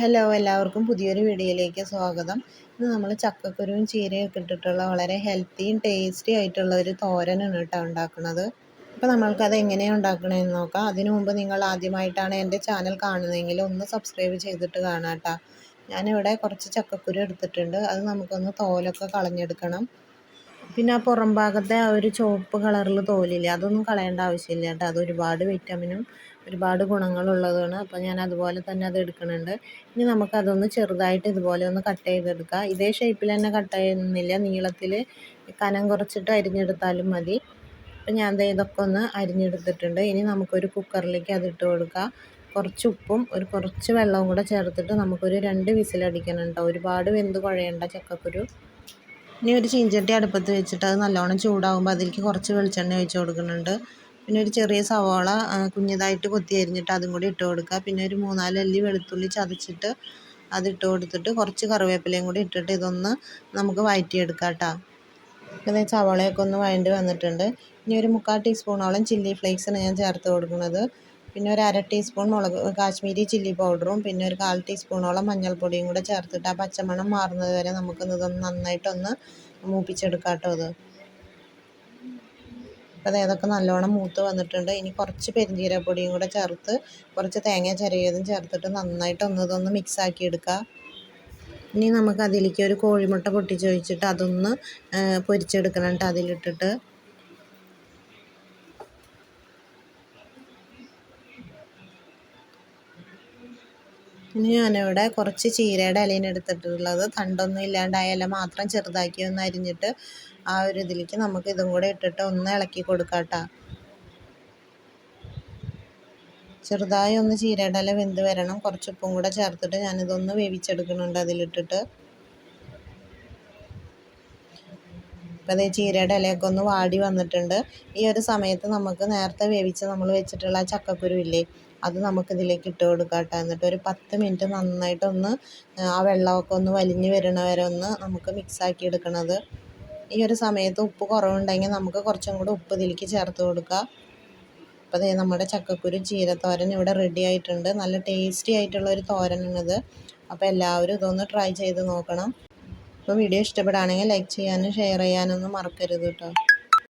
Hello എല്ലാവർക്കും പുതിയൊരു വീഡിയോയിലേക്ക് സ്വാഗതം. ഇന്ന് നമ്മൾ ചക്കക്കുരുവും ചീരയും ഒക്കെ ഇട്ടിട്ടുള്ള വളരെ ഹെൽത്തിയും ടേസ്റ്റി ആയിട്ടുള്ള ഒരു തോരനാണ് കേട്ടോ ഉണ്ടാക്കുന്നത്. അപ്പോൾ നമ്മൾക്കത് എങ്ങനെയാണ് ഉണ്ടാക്കണമെന്ന് നോക്കാം. അതിനു മുമ്പ് നിങ്ങൾ ആദ്യമായിട്ടാണ് എന്റെ ചാനൽ കാണുന്നതെങ്കിൽ ഒന്ന് സബ്സ്ക്രൈബ് ചെയ്തിട്ട് കാണാം കേട്ടോ. ഞാനിവിടെ കുറച്ച് ചക്കക്കുരു എടുത്തിട്ടുണ്ട്. അത് നമുക്കൊന്ന് തോലൊക്കെ കളഞ്ഞെടുക്കണം. പിന്നെ ആ പുറം ഭാഗത്തെ ആ ഒരു ചുവപ്പ് കളറിൽ തോലില്ലേ അതൊന്നും കളയേണ്ട ആവശ്യമില്ല കേട്ടോ. അത് ഒരുപാട് വിറ്റമിനും ഒരുപാട് ഗുണങ്ങളുള്ളതാണ്. അപ്പോൾ ഞാൻ അതുപോലെ തന്നെ അത് എടുക്കുന്നുണ്ട് ഇനി നമുക്കതൊന്ന് ചെറുതായിട്ട് ഇതുപോലെ ഒന്ന് കട്ട് ചെയ്തെടുക്കാം. ഇതേ ഷേപ്പിൽ തന്നെ കട്ട് ചെയ്യുന്നില്ല നീളത്തിൽ കനം കുറച്ചിട്ട് അരിഞ്ഞെടുത്താലും മതി. അപ്പോൾ ഞാൻ ഇതൊക്കെ ഒന്ന് അരിഞ്ഞെടുത്തിട്ടുണ്ട്. ഇനി നമുക്കൊരു കുക്കറിലേക്ക് അതിട്ട് കൊടുക്കാം. കുറച്ച് ഉപ്പും ഒരു കുറച്ച് വെള്ളവും കൂടെ ചേർത്തിട്ട് നമുക്കൊരു രണ്ട് വിസിലടിക്കണം കേട്ടോ ഒരുപാട് വെന്ത് കുഴയേണ്ട ചക്കക്കുരു. ഇനി ഒരു ചീഞ്ചട്ടി അടുപ്പത്ത് വെച്ചിട്ട് അത് നല്ലോണം ചൂടാകുമ്പോൾ അതിലേക്ക് കുറച്ച് വെളിച്ചെണ്ണ ഒഴിച്ച് കൊടുക്കുന്നുണ്ട്. പിന്നെ ഒരു ചെറിയ സവാള കുഞ്ഞതായിട്ട് കൊത്തി അരിഞ്ഞിട്ട് അതും കൂടി ഇട്ട് കൊടുക്കുക. പിന്നെ ഒരു മൂന്നാൽ അല്ലി വെളുത്തുള്ളി ചതച്ചിട്ട് അത് ഇട്ട് കൊടുത്തിട്ട് കുറച്ച് കറിവേപ്പിലയും കൂടി ഇട്ടിട്ട് ഇതൊന്ന് നമുക്ക് വഴറ്റിയെടുക്കാം കേട്ടോ. പിന്നെ സവാളയൊക്കെ ഒന്ന് വഴണ്ടി വന്നിട്ടുണ്ട്. ഇനി ഒരു മുക്കാൽ ടീസ്പൂണോളം ചില്ലി ഫ്ലേക്സാണ് ഞാൻ ചേർത്ത് കൊടുക്കുന്നത്. പിന്നെ ഒരു അര ടീസ്പൂൺ മുളക് കാശ്മീരി ചില്ലി പൗഡറും പിന്നെ ഒരു കാൽ ടീസ്പൂണോളം മഞ്ഞൾപ്പൊടിയും കൂടെ ചേർത്തിട്ട് ആ പച്ചമണം മാറുന്നത് വരെ നമുക്കൊന്ന് ഇതൊന്ന് നന്നായിട്ടൊന്ന് മൂപ്പിച്ചെടുക്കാം കേട്ടോ അത് അപ്പോൾ അതൊക്കെ നല്ലോണം മൂത്ത് വന്നിട്ടുണ്ട്. ഇനി കുറച്ച് പെരിഞ്ജീരകപ്പൊടിയും കൂടെ ചേർത്ത് കുറച്ച് തേങ്ങ ചിരകിയതും ചേർത്തിട്ട് നന്നായിട്ട് ഒന്ന് ഇതൊന്ന് മിക്സ് ആക്കി എടുക്കുക ഇനി നമുക്ക് അതിലേക്ക് ഒരു കോഴിമുട്ട പൊട്ടിച്ച് ഒഴിച്ചിട്ട് അതൊന്ന് പൊരിച്ചെടുക്കണം കേട്ടോ അതിലിട്ടിട്ട്. ഇനി ഞാനിവിടെ കുറച്ച് ചീരയുടെ ഇലയാണ് എടുത്തിട്ടുള്ളത്. തണ്ടൊന്നും ഇല്ലാണ്ടായ ഇല മാത്രം ചെറുതാക്കി ഒന്ന് അരിഞ്ഞിട്ട് ആ ഒരു ഇതിലേക്ക് നമുക്ക് ഇതും കൂടെ ഇട്ടിട്ട് ഒന്ന് ഇളക്കി കൊടുക്കാം കേട്ടോ ചെറുതായി ഒന്ന് ചീരയുടെ ഇല വെന്ത് വരണം. കുറച്ച് ഉപ്പും കൂടെ ചേർത്തിട്ട് ഞാനിതൊന്ന് വേവിച്ചെടുക്കുന്നുണ്ട് അതിലിട്ടിട്ട്. അപ്പോൾ അതേ ചീരയുടെ ഇലയൊക്കെ ഒന്ന് വാടി വന്നിട്ടുണ്ട്. ഈ ഒരു സമയത്ത് നമുക്ക് നേരത്തെ വേവിച്ച് നമ്മൾ വെച്ചിട്ടുള്ള ചക്കക്കുരു ഇല്ലേ അത് നമുക്കിതിലേക്ക് ഇട്ട് കൊടുക്കാം കേട്ടോ എന്നിട്ട് ഒരു പത്ത് മിനിറ്റ് നന്നായിട്ടൊന്ന് ആ വെള്ളമൊക്കെ ഒന്ന് വലിഞ്ഞ് വരണ വരെ ഒന്ന് നമുക്ക് മിക്സാക്കി എടുക്കണത്. ഈ ഒരു സമയത്ത് ഉപ്പ് കുറവുണ്ടെങ്കിൽ നമുക്ക് കുറച്ചും കൂടെ ഉപ്പ് ഇതിലേക്ക് ചേർത്ത് കൊടുക്കുക അപ്പോൾ അതേ നമ്മുടെ ചക്കക്കുരു ചീരത്തോരൻ ഇവിടെ റെഡി ആയിട്ടുണ്ട്. നല്ല ടേസ്റ്റി ആയിട്ടുള്ള ഒരു തോരനാണിത്. അപ്പോൾ എല്ലാവരും ഇതൊന്ന് ട്രൈ ചെയ്ത് നോക്കണം. അപ്പോൾ വീഡിയോ ഇഷ്ടപ്പെടുകയാണെങ്കിൽ ലൈക്ക് ചെയ്യാനും ഷെയർ ചെയ്യാനൊന്നും മറക്കരുത് കേട്ടോ.